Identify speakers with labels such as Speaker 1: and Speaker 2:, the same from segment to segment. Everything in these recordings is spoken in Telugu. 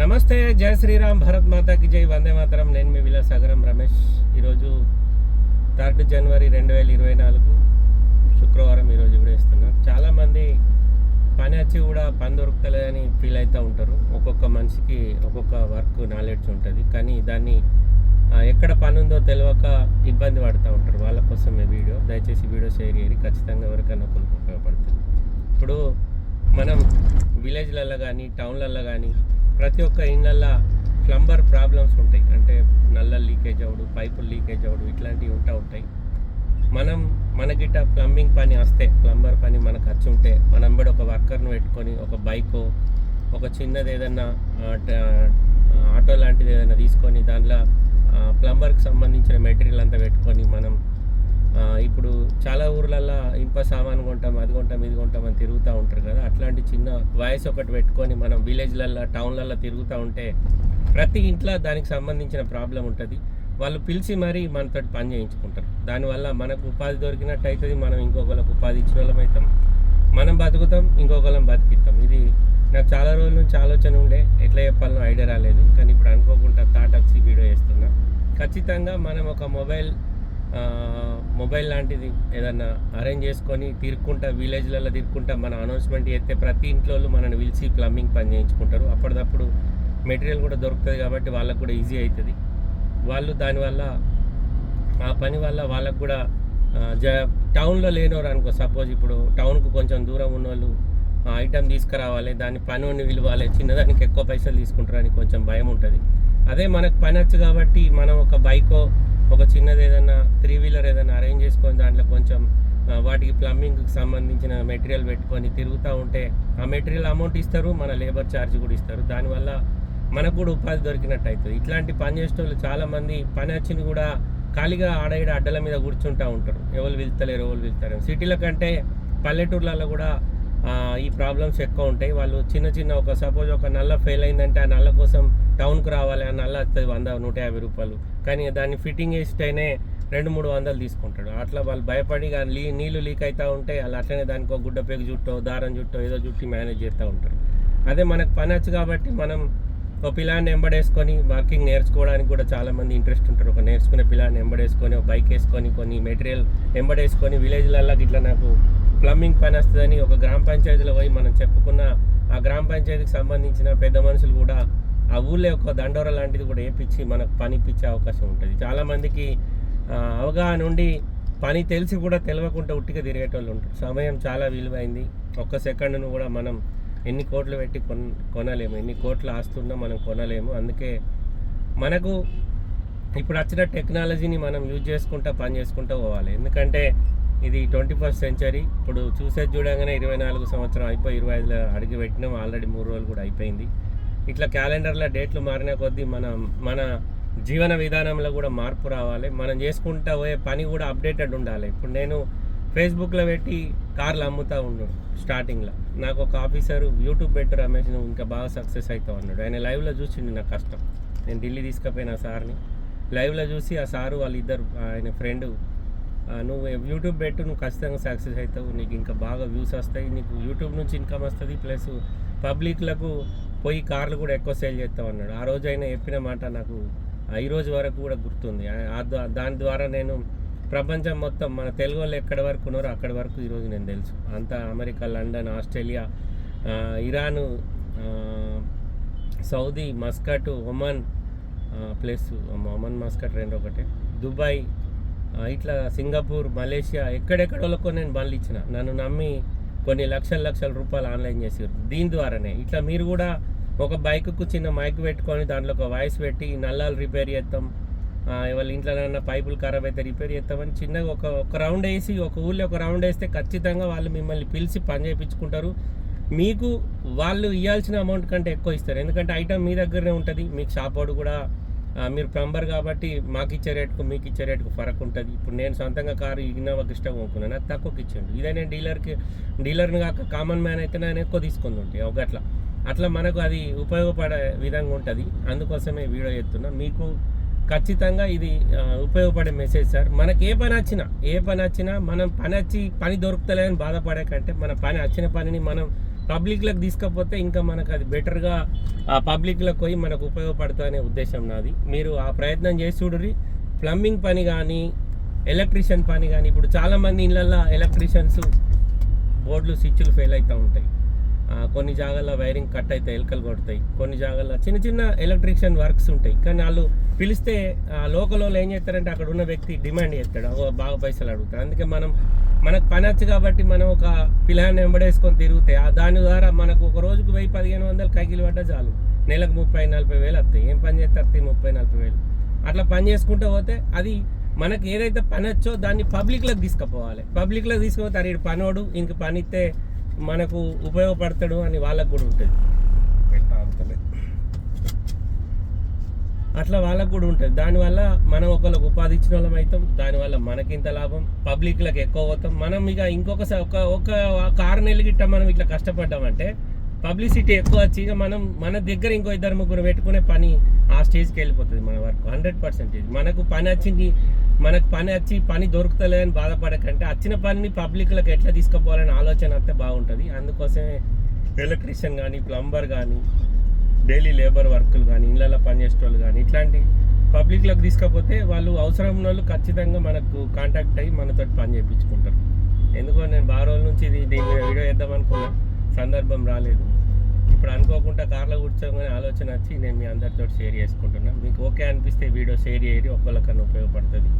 Speaker 1: నమస్తే జయ శ్రీరామ్ భరత్ మాతాకి జై వందే మాతరం. నేను మీ విలాసాగరం రమేష్. ఈరోజు థర్డ్ జనవరి రెండు వేల ఇరవై నాలుగు శుక్రవారం ఈరోజు కూడా ఇస్తున్నాం చాలామంది పని వచ్చి కూడా పని దొరుకుతలేదని ఫీల్ అవుతూ ఉంటారు. ఒక్కొక్క మనిషికి ఒక్కొక్క వర్క్ నాలెడ్జ్ ఉంటుంది. కానీ దాన్ని ఎక్కడ పని ఉందో తెలియక ఇబ్బంది పడుతూ ఉంటారు. వాళ్ళ కోసం ఈ వీడియో. దయచేసి వీడియో షేర్ చేయండి. ఖచ్చితంగా ఎవరికైనా ఒకరికి ఉపయోగపడుతుంది. ఇప్పుడు మనం విలేజ్లలో కానీ టౌన్లలో కానీ ప్రతి ఒక్క ఇళ్ళల్లో ప్లంబర్ ప్రాబ్లమ్స్ ఉంటాయి. అంటే నల్ల లీకేజ్ అవ్వడు పైపులు లీకేజ్ అవ్వడు ఇట్లాంటివి ఉంటా ఉంటాయి. మనం మనకిట ప్లంబింగ్ పని వస్తే ప్లంబర్ పని మనకు వచ్చి ఉంటే మనం కూడా ఒక వర్కర్ను పెట్టుకొని ఒక బైకో ఒక చిన్నది ఏదన్నా ఆటో లాంటిది ఏదైనా తీసుకొని దాంట్లో ప్లంబర్కి సంబంధించిన మెటీరియల్ అంతా పెట్టుకొని మనం ఇప్పుడు చాలా ఊర్లల్లో ఇంప సామాన్ కొంటాం అది కొంటాం ఇది కొంటాం అని తిరుగుతూ ఉంటారు కదా. అట్లాంటి చిన్న వాయిస్ ఒకటి పెట్టుకొని మనం విలేజ్లల్లో టౌన్లల్లో తిరుగుతూ ఉంటే ప్రతి ఇంట్లో దానికి సంబంధించిన ప్రాబ్లం ఉంటుంది. వాళ్ళు పిలిచి మరీ మనతో పని చేయించుకుంటారు. దానివల్ల మనకు ఉపాధి దొరికినట్టు అవుతుంది మనం ఇంకొకరికి ఉపాధి ఇచ్చిన వాళ్ళం అవుతాం. మనం బతుకుతాం ఇంకొకళ్ళం బతికిస్తాం. ఇది నాకు చాలా రోజుల నుంచి ఆలోచన ఉండే ఎట్లా చెప్పాలనో ఐడియా రాలేదు. కానీ ఇప్పుడు అనుకోకుండా థాట్ వచ్చి వీడియో వేస్తున్నా ఖచ్చితంగా మనం ఒక మొబైల్ మొబైల్ లాంటిది ఏదన్నా అరేంజ్ చేసుకొని తిరుక్కుంటా విలేజ్లలో తిరుక్కుంటా మన అనౌన్స్మెంట్ చేస్తే ప్రతి ఇంట్లో మనల్ని పిలిచి ప్లంబింగ్ పని చేయించుకుంటారు. అప్పటిదప్పుడు మెటీరియల్ కూడా దొరుకుతుంది కాబట్టి వాళ్ళకు కూడా ఈజీ అవుతుంది వాళ్ళు దానివల్ల ఆ పని వల్ల వాళ్ళకు కూడా జ టౌన్లో లేనివారు అనుకో సపోజ్ ఇప్పుడు టౌన్కు కొంచెం దూరం ఉన్నోళ్ళు ఆ ఐటెం తీసుకురావాలి దాని పని విలువాలి చిన్నదానికి ఎక్కువ పైసలు తీసుకుంటారని కొంచెం భయం ఉంటుంది. అదే మనకు పని వచ్చు కాబట్టి మనం ఒక బైకో ఒక చిన్నది ఏదైనా త్రీ వీలర్ ఏదైనా అరేంజ్ చేసుకొని దాంట్లో కొంచెం వాటికి ప్లంబింగ్కి సంబంధించిన మెటీరియల్ పెట్టుకొని తిరుగుతూ ఉంటే ఆ మెటీరియల్ అమౌంట్ ఇస్తారు మన లేబర్ ఛార్జ్ కూడా ఇస్తారు. దానివల్ల మనకు కూడా ఉపాధి దొరికినట్టు అవుతుంది. ఇట్లాంటి పని చేసే వాళ్ళు చాలామంది పని వచ్చింది కూడా ఖాళీగా ఆడ ఈడ అడ్డల మీద కూర్చుంటూ ఉంటారు. ఎవరు వెళ్తలేరు ఎవరు వెళ్తారు సిటీల కంటే పల్లెటూర్లలో కూడా ఈ ప్రాబ్లమ్స్ ఎక్కువ ఉంటాయి. వాళ్ళు చిన్న చిన్న ఒక సపోజ్ ఒక నల్ల ఫెయిల్ అయిందంటే ఆ నల్ల కోసం టౌన్కి రావాలి. ఆ నల్ల వస్తుంది వంద నూట యాభై రూపాయలు. కానీ దాన్ని ఫిట్టింగ్ వేసిటైనే రెండు మూడు వందలు తీసుకుంటాడు. అట్లా వాళ్ళు భయపడి లీ నీళ్ళు లీక్ అవుతూ ఉంటే వాళ్ళు అట్లనే దానికి ఒక గుడ్డ పేగు చుట్టో దారం చుట్టో ఏదో చుట్టి మేనేజ్ చేస్తూ ఉంటారు. అదే మనకు పని వచ్చు కాబట్టి మనం ఒక పిల్లాన్ని ఎంబడేసుకొని వర్కింగ్ నేర్చుకోవడానికి కూడా చాలామంది ఇంట్రెస్ట్ ఉంటారు. ఒక నేర్చుకునే పిల్లాన్ని ఎంబడేసుకొని ఒక బైక్ వేసుకొని కొన్ని మెటీరియల్ ఎంబడేసుకొని విలేజ్లల్లో ఇట్లా నాకు ప్లంబింగ్ పని వస్తుందని ఒక గ్రామ పంచాయతీలో పోయి మనం చెప్పుకున్న ఆ గ్రామ పంచాయతీకి సంబంధించిన పెద్ద మనుషులు కూడా ఆ ఊళ్ళో ఒక దండోర లాంటిది కూడా వేపించి మనకు పని ఇప్పించే అవకాశం ఉంటుంది. చాలామందికి అవగాహన ఉండి పని తెలిసి కూడా తెలియకుండా ఉట్టిగా తిరిగేటోళ్ళు ఉంటారు. సమయం చాలా విలువైంది. ఒక్క సెకండ్ను కూడా మనం ఎన్ని కోట్లు పెట్టి కొన్ కొనలేము. ఎన్ని కోట్లు ఆస్తున్నా మనం కొనలేము. అందుకే మనకు ఇప్పుడు వచ్చిన టెక్నాలజీని మనం యూజ్ చేసుకుంటా పని చేసుకుంటూ పోవాలి. ఎందుకంటే ఇది ట్వంటీ ఫస్ట్ సెంచరీ. ఇప్పుడు చూసేది చూడగానే ఇరవై నాలుగు సంవత్సరం అయిపోయి ఇరవై ఐదులో అడిగి పెట్టినాం. ఆల్రెడీ మూడు రోజులు కూడా అయిపోయింది. ఇట్లా క్యాలెండర్లో డేట్లు మారిన కొద్దీ మన మన జీవన విధానంలో కూడా మార్పు రావాలి. మనం చేసుకుంటా పోయే పని కూడా అప్డేటెడ్ ఉండాలి. ఇప్పుడు నేను ఫేస్బుక్లో పెట్టి కార్లు అమ్ముతా ఉన్నాడు స్టార్టింగ్లో నాకు ఒక ఆఫీసర్ యూట్యూబ్ పెట్టు రమేష్ నువ్వు ఇంకా బాగా సక్సెస్ అవుతావు అన్నాడు. ఆయన లైవ్లో చూసిండు నా కష్టం. నేను ఢిల్లీ తీసుకుపోయిన సార్ని. లైవ్లో చూసి ఆ సారు వాళ్ళిద్దరు ఆయన ఫ్రెండ్ నువ్వు యూట్యూబ్ పెట్టు నువ్వు ఖచ్చితంగా సక్సెస్ అవుతావు. నీకు ఇంకా బాగా వ్యూస్ వస్తాయి. నీకు యూట్యూబ్ నుంచి ఇన్కమ్ వస్తుంది. ప్లస్ పబ్లిక్లకు పోయి కార్లు కూడా ఎక్కువ సేల్ చేస్తావు అన్నాడు. ఆ రోజు అయినా చెప్పిన మాట నాకు ఆ ఈ రోజు వరకు కూడా గుర్తుంది. ఆ- దాని ద్వారా నేను ప్రపంచం మొత్తం మన తెలుగు వాళ్ళు ఎక్కడి వరకు ఉన్నారో అక్కడి వరకు ఈరోజు నేను తెలుసు. అంతా America London Australia Iran Saudi Muscat Oman plus Oman Muscat రెండు ఒకటే. దుబాయ్ ఇట్లా సింగపూర్ మలేషియా ఎక్కడెక్కడోళ్ళకో నేను బండ్లు ఇచ్చిన. నన్ను నమ్మి కొన్ని లక్షల లక్షల రూపాయలు ఆన్లైన్ చేసారు దీని ద్వారానే. ఇట్లా మీరు కూడా ఒక బైక్కు చిన్న మైక్ పెట్టుకొని దాంట్లో ఒక వాయిస్ పెట్టి నల్లాలు రిపేర్ చేస్తాం వాళ్ళ ఇంట్లో పైపులు ఖరాబ్ అయితే రిపేర్ చేస్తామని చిన్నగా ఒక ఒక రౌండ్ వేసి ఒక ఊళ్ళో ఒక రౌండ్ వేస్తే ఖచ్చితంగా వాళ్ళు మిమ్మల్ని పిలిచి పని చేయించుకుంటారు మీకు వాళ్ళు ఇవ్వాల్సిన అమౌంట్ కంటే ఎక్కువ ఇస్తారు. ఎందుకంటే ఐటమ్ మీ దగ్గరనే ఉంటుంది. మీకు షాప్ వాడు కూడా మీరు ప్లంబర్ కాబట్టి మాకు ఇచ్చే రేటుకు మీకు ఇచ్చే రేటుకు ఫరక్ ఉంటుంది ఇప్పుడు నేను సొంతంగా కారు ఇన్నోవాకి ఇష్టం కొనుక్కున్నాను నాకు తక్కువకి ఇచ్చిండు. ఇదే నేను డీలర్కి డీలర్ని కాక కామన్ మ్యాన్ అయితే నేను ఎక్కువ తీసుకుంది ఉంటాయి ఒక అట్లా అట్లా మనకు అది ఉపయోగపడే విధంగా ఉంటుంది. అందుకోసమే వీడియో చేస్తున్నా. మీకు ఖచ్చితంగా ఇది ఉపయోగపడే మెసేజ్ సార్. మనకి ఏ పని వచ్చినా ఏ పని వచ్చినా మనం పని వచ్చి పని దొరుకుతలేదని బాధపడే కంటే మన పని వచ్చిన పనిని మనం పబ్లిక్లకు తీసుకపోతే ఇంకా మనకు అది బెటర్గా ఆ పబ్లిక్లకు పోయి మనకు ఉపయోగపడుతుందనే ఉద్దేశం నాది. మీరు ఆ ప్రయత్నం చేసి చూడరి ప్లంబింగ్ పని కానీ ఎలక్ట్రీషియన్ పని కానీ ఇప్పుడు చాలామంది ఇళ్ళల్లో ఎలక్ట్రీషియన్స్ బోర్డులు స్విచ్లు ఫెయిల్ అవుతూ ఉంటాయి. కొన్ని జాగాల్లో వైరింగ్ కట్ అవుతాయి ఎలకలు కొడతాయి. కొన్ని జాగాల్లో చిన్న చిన్న ఎలక్ట్రీషియన్ వర్క్స్ ఉంటాయి. కానీ వాళ్ళు పిలిస్తే ఆ లోకల్ వాళ్ళు ఏం చేస్తారంటే అక్కడ ఉన్న వ్యక్తి డిమాండ్ చేస్తాడు. బాగా పైసలు అడుగుతాడు అందుకే మనం మనకు పని వచ్చు కాబట్టి మనం ఒక పిల్లాన్ని వెంబడేసుకొని తిరిగితే ఆ దాని ద్వారా మనకు ఒక రోజుకు వెయ్యి పదిహేను వందలు కైకిలు పడ్డా చాలు. నెలకు ముప్పై నలభై వేలు వస్తాయి. ఏం పని చేస్తే వస్తాయి ముప్పై నలభై వేలు. అట్లా పని చేసుకుంటూ పోతే అది మనకి ఏదైతే పని వచ్చో దాన్ని పబ్లిక్లోకి తీసుకుపోవాలి. పబ్లిక్లోకి తీసుకుపోతే అరే పనోడు ఇంక పని ఇస్తే మనకు ఉపయోగపడతాడు అని వాళ్ళకు కూడా ఉంటుంది. అట్లా వాళ్ళకు కూడా ఉంటుంది. దానివల్ల మనం ఒకళ్ళకి ఉపాధి ఇచ్చిన వాళ్ళం అవుతాం దానివల్ల మనకి ఇంత లాభం పబ్లిక్లకు ఎక్కువ పోతాం మనం ఇక ఇంకొక ఒక ఒక కారు నెలలు గిట్ట మనం ఇట్లా కష్టపడ్డామంటే పబ్లిసిటీ ఎక్కువ వచ్చి ఇక మనం మన దగ్గర ఇంకో ఇద్దరు ముగ్గురు పెట్టుకునే పని ఆ స్టేజ్కి వెళ్ళిపోతుంది మన వరకు హండ్రెడ్ పర్సెంటేజ్ మనకు పని వచ్చింది మనకు పని వచ్చి పని దొరుకుతలేదని బాధపడకంటే వచ్చిన పనిని పబ్లిక్లకు ఎట్లా తీసుకుపోవాలని ఆలోచన వస్తే బాగుంటుంది. అందుకోసమే ఎలక్ట్రీషియన్ కానీ ప్లంబర్ కానీ డైలీ లేబర్ వర్కులు కానీ ఇళ్ళల్లో పనిచేసే వాళ్ళు కానీ ఇట్లాంటి పబ్లిక్లోకి తీసుకపోతే వాళ్ళు అవసరం ఉన్న వాళ్ళు ఖచ్చితంగా మనకు కాంటాక్ట్ అయ్యి మనతో పని చేయించుకుంటారు. ఎందుకో నేను బాగా రోజుల నుంచి ఇది దీని వీడియో వేద్దాం అనుకున్నాను సందర్భం రాలేదు. ఇప్పుడు అనుకోకుండా కార్లో కూర్చోగానే ఆలోచన వచ్చి నేను మీ అందరితో షేర్ చేసుకుంటున్నాను మీకు ఓకే అనిపిస్తే వీడియో షేర్ చేయరు ఒక్కళ్ళకన్నా ఉపయోగపడుతుంది.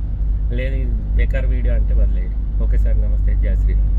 Speaker 1: లేదు ఇది బెకార్ వీడియో అంటే వదిలేయరు ఓకే సార్ నమస్తే. జయ శ్రీరామ్.